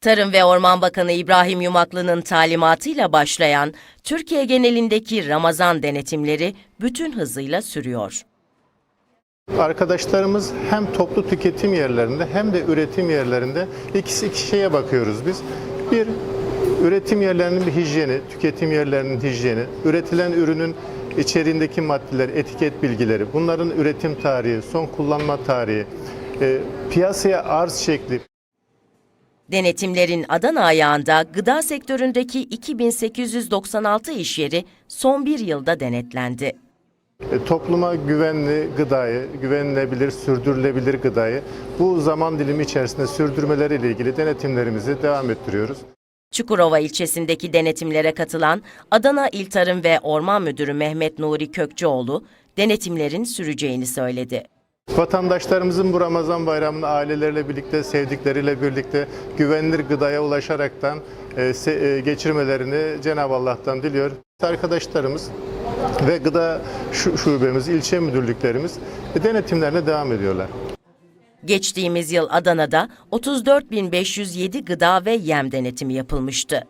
Tarım ve Orman Bakanı İbrahim Yumaklı'nın talimatıyla başlayan Türkiye genelindeki Ramazan denetimleri bütün hızıyla sürüyor. Arkadaşlarımız hem toplu tüketim yerlerinde hem de üretim yerlerinde ikisi iki şeye bakıyoruz biz. Bir, üretim yerlerinin bir hijyeni, tüketim yerlerinin hijyeni, üretilen ürünün içeriğindeki maddeler, etiket bilgileri, bunların üretim tarihi, son kullanma tarihi, e, piyasaya arz şekli, Denetimlerin Adana ayağında gıda sektöründeki 2896 iş yeri son bir yılda denetlendi. E, topluma güvenli gıdayı, güvenilebilir, sürdürülebilir gıdayı bu zaman dilimi içerisinde sürdürmeleriyle ilgili denetimlerimizi devam ettiriyoruz. Çukurova ilçesindeki denetimlere katılan Adana İl Tarım ve Orman Müdürü Mehmet Nuri Kökçeoğlu, denetimlerin süreceğini söyledi. Vatandaşlarımızın bu Ramazan bayramını aileleriyle birlikte, sevdikleriyle birlikte güvenilir gıdaya ulaşaraktan e, e, geçirmelerini Cenab-ı Allah'tan diliyor. Arkadaşlarımız ve gıda şu- şubemiz, ilçe müdürlüklerimiz e, denetimlerine devam ediyorlar. Geçtiğimiz yıl Adana'da 34.507 gıda ve yem denetimi yapılmıştı.